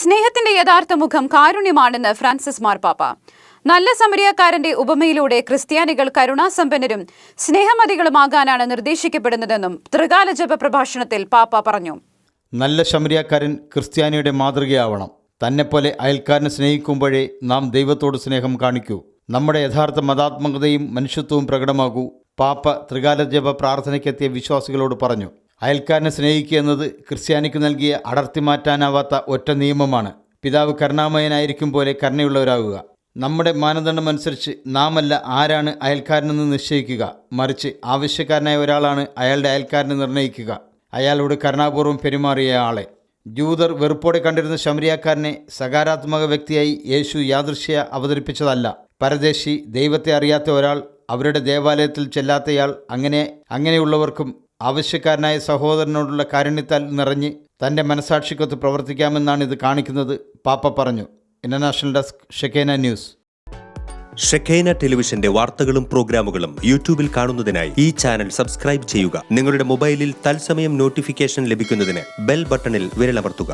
സ്നേഹത്തിന്റെ യഥാർത്ഥ മുഖം കാരുണ്യമാണെന്ന് ഫ്രാൻസിസ് മാർപ്പാപ്പ നല്ല സമരിയക്കാരന്റെ ഉപമയിലൂടെ ക്രിസ്ത്യാനികൾ കരുണാസമ്പന്നരും സ്നേഹമതികളുമാകാനാണ് നിർദ്ദേശിക്കപ്പെടുന്നതെന്നും ത്രികാല ജപ പ്രഭാഷണത്തിൽ പാപ്പ പറഞ്ഞു. നല്ല ശമരിയാക്കാരൻ ക്രിസ്ത്യാനിയുടെ മാതൃകയാവണം. തന്നെപ്പോലെ അയൽക്കാരനെ സ്നേഹിക്കുമ്പോഴേ നാം ദൈവത്തോട് സ്നേഹം കാണിക്കൂ. നമ്മുടെ യഥാർത്ഥ മതാത്മകതയും മനുഷ്യത്വവും പ്രകടമാകൂ പാപ്പ ത്രികാല ജപ പ്രാർത്ഥനയ്ക്കെത്തിയ വിശ്വാസികളോട് പറഞ്ഞു. അയൽക്കാരനെ സ്നേഹിക്കുക എന്നത് ക്രിസ്ത്യാനിക്ക് നൽകിയ അടർത്തി മാറ്റാനാവാത്ത ഒറ്റ നിയമമാണ്. പിതാവ് കരുണാമയനായിരിക്കും പോലെ കരുണയുള്ളവരാകുക. നമ്മുടെ മാനദണ്ഡം അനുസരിച്ച് നാമല്ല ആരാണ് അയൽക്കാരനെന്ന് നിശ്ചയിക്കുക. മറിച്ച് ആവശ്യക്കാരനായ ഒരാളാണ് അയാളുടെ അയൽക്കാരനെ നിർണയിക്കുക അയാളോട് കരുണാപൂർവം പെരുമാറിയ ആളെ. ജൂതർ വെറുപ്പോടെ കണ്ടിരുന്ന ശമരിയാക്കാരനെ സകാരാത്മക വ്യക്തിയായി യേശു യാദൃശ്യ അവതരിപ്പിച്ചതല്ല. പരദേശി ദൈവത്തെ അറിയാത്ത ഒരാൾ അവരുടെ ദേവാലയത്തിൽ ചെല്ലാത്തയാൾ അങ്ങനെ അങ്ങനെയുള്ളവർക്കും ആവശ്യക്കാരനായ സഹോദരനോടുള്ള കാരുണ്യത്താൽ നിറഞ്ഞ് തന്റെ മനസാക്ഷിക്കൊത്ത് പ്രവർത്തിക്കാമെന്നാണ് ഇത് കാണിക്കുന്നത് പാപ്പ പറഞ്ഞു. International desk Shekinah news. Shekinah ടെലിവിഷന്റെ വാർത്തകളും പ്രോഗ്രാമുകളും യൂട്യൂബിൽ കാണുന്നതിനായി ഈ ചാനൽ സബ്സ്ക്രൈബ് ചെയ്യുക. നിങ്ങളുടെ മൊബൈലിൽ തത്സമയം നോട്ടിഫിക്കേഷൻ ലഭിക്കുന്നതിന് ബെൽ ബട്ടണിൽ വിരലമർത്തുക.